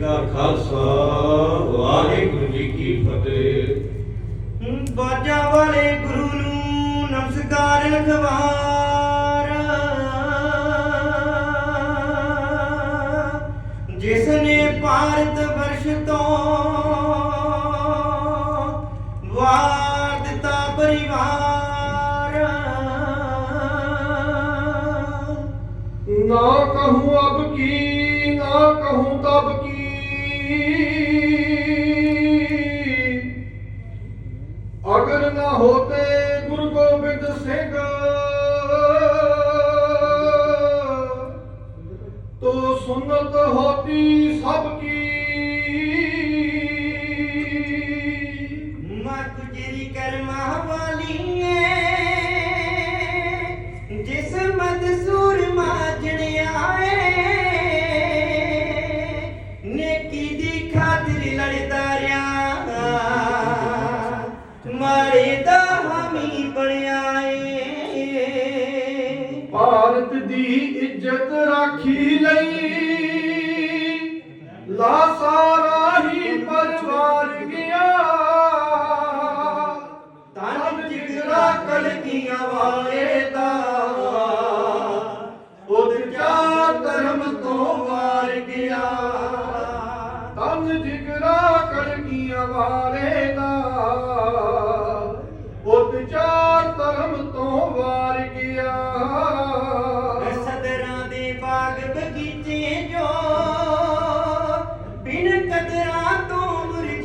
ਕਾ ਖਾਲਸਾ ਵਾਹਿਗੁਰੂ ਜੀ ਕੀ ਫਤਿਹ। ਬਾਜਾ ਵਾਲੇ ਗੁਰੂ ਨੂੰ ਨਮਸਕਾਰ ਲਖਵਾਰ ਜਿਸ ਨੇ ਭਾਰਤ ਵਰਸ਼ ਤੋਂ ਵਾਰ ਦਿੱਤਾ ਪਰਿਵਾਰ। ਨਾ ਕਹੂੰ ਅਬ ਕੀ ਨਾ ਕਹੂੰ ਤਬ ਕੀ ਅਗਰ ਨਾ ਹੋਤੇ ਗੁਰੂ ਗੋਬਿੰਦ ਸਿੰਘ ਤੋ ਸੁਨਤ ਹੋਤੀ ਸਭ ਕੀ ਇੱਜ਼ਤ ਰਾਖੀ ਲਈ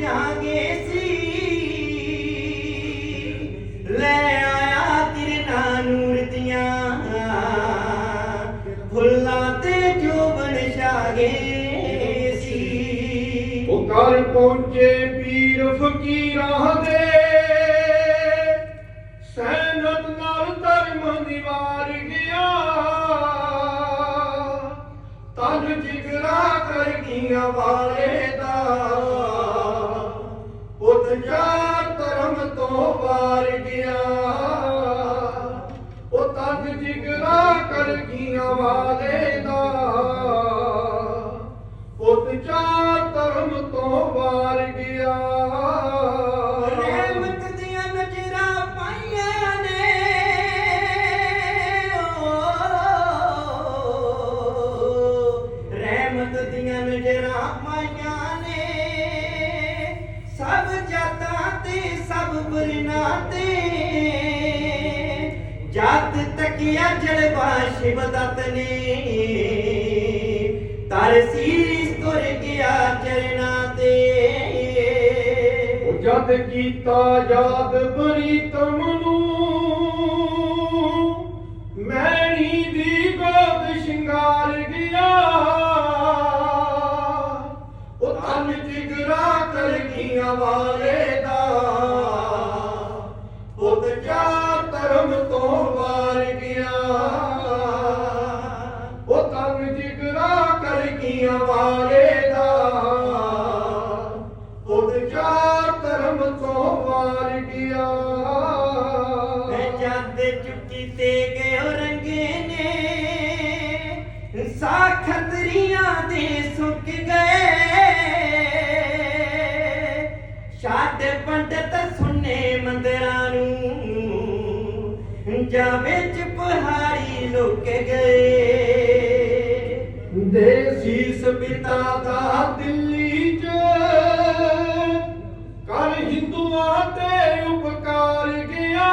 ਤੋਂ ਸੀ। ਲੈ ਆਇਆ ਤਿਰਨਾ ਨੂਰ ਦੀਆਂ ਫੁੱਲਾਂ ਤੇ ਜੋ ਬਣ ਸੀ। ਉਹ ਘਰ ਪਹੁੰਚੇ ਪੀਰ ਫਕੀਰਾਂ ਦੇ ਸੈਨਤ ਨਾਲ ਧਰਮ ਦੀਵਾਰ ਗਿਆ। ਤਨ ਜਿਗਰਾ ਕਰ ਗੀਆਂ ਵਾਲੇ ਕਰ ਗੀਆਂ ਜਤ ਤਕਿਆ ਜਲਵਾ ਸ਼ਿਵ ਦਤ ਨੇ। ਤਰ ਸੀਸ ਤੁਰ ਗਿਆ ਚਰਨਾਂ ਤੇ। ਉਹ ਜਦ ਕੀਤਾ ਯਾਦ ਪ੍ਰੀਤਮ ਨੂੰ ਮੈਣੀ ਦੀ ਗੋਦ ਸ਼ਿੰਗਾਰ ਗਿਆ। ਉਹ ਤਨ ਜਿਗਰਾ ਕਰ ਗੀਆਂ ਵਾਲੇ ਦਾ। ਉਤ ਜਾ ਧਰਮ ਤੋਂ ਵਾਰ ਗਿਆ। ਉਹ ਤਨ ਜਿਗਰਾ ਕਰ ਗੀਆਂ ਵਾਲੇ ਦਾ। ਉਦ ਚਾਰ ਧਰਮ ਤੋਂ ਵਾਰ ਗਿਆ। ਮੈਂ ਜਦ ਚੁੱਕੀ ਤੇ ਗਏ ਰੰਗੇ ਨੇ। ਸਾਖਤਰੀਆਂ ਦੇ ਸੁੱਕ ਗਏ। ਸ਼ਾਦ ਪੰਡਤ ਨੂੰ ਜਾਂ ਵਿੱਚ ਪਹਾੜੀ ਲੁਕ ਗਏ। ਦੇ ਸੀਸ ਪਿਤਾ ਦਾ ਦਿੱਲੀ ਚ ਕਰ ਹਿੰਦੂਆਂ ਤੇ ਉਪਕਾਰ ਗਿਆ।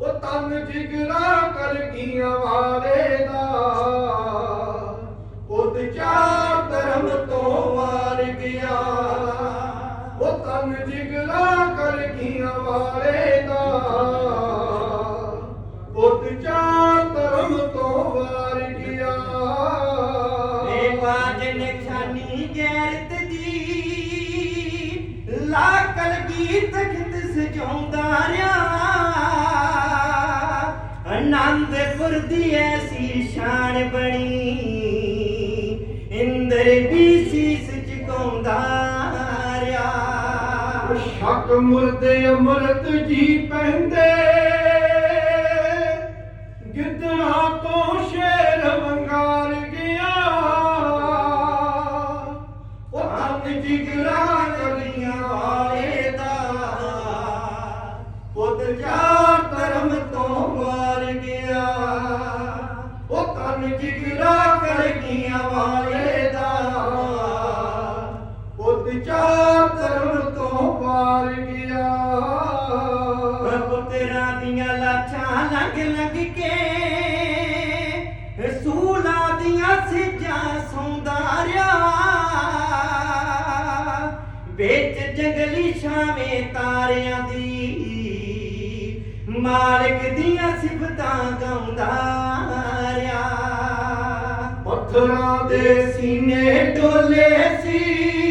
ਉਹ ਤਨ ਜਿਗਰਾ ਕਰ ਗੀਆਂ ਵਾਲੇ ਲਾਕਲ ਸਜਾਉਂਦਾ ਰਿਆ ਆਨੰਦਪੁਰ ਦੀ ਐਸੀ ਸ਼ਾਨ ਬਣੀ। ਇੰਦਰ ਵੀ ਸੀਸ ਝੁਕਾਉਂਦਾ ਰਿਆ ਸ਼ੱਕ ਮੁਰਦੇ ਅਮਰਤ ਜੀ ਪੈਂਦੇ। ਗਿੱਦੜਾ ਤੋਂ ਪਿਆਰ ਕੀਆ ਪੁੱਤਰਾਂ ਦੀਆਂ ਲਾਠਾਂ ਲੰਗ ਲੰਗ ਕੇ ਸੂਲਾਂ ਦੀਆਂ ਸਿੱਜਾਂ ਸੌਂਦਾਰਿਆ ਵਿੱਚ ਜੰਗਲੀ ਛਾਵੇਂ ਤਾਰਿਆਂ ਦੀ ਮਾਲਕ ਦੀਆਂ ਸਿਫਤਾਂ ਗਾਉਂਦਾਰਿਆ ਪੱਥਰਾਂ ਦੇ ਸੀਨੇ ਡੋਲੇ ਸੀ।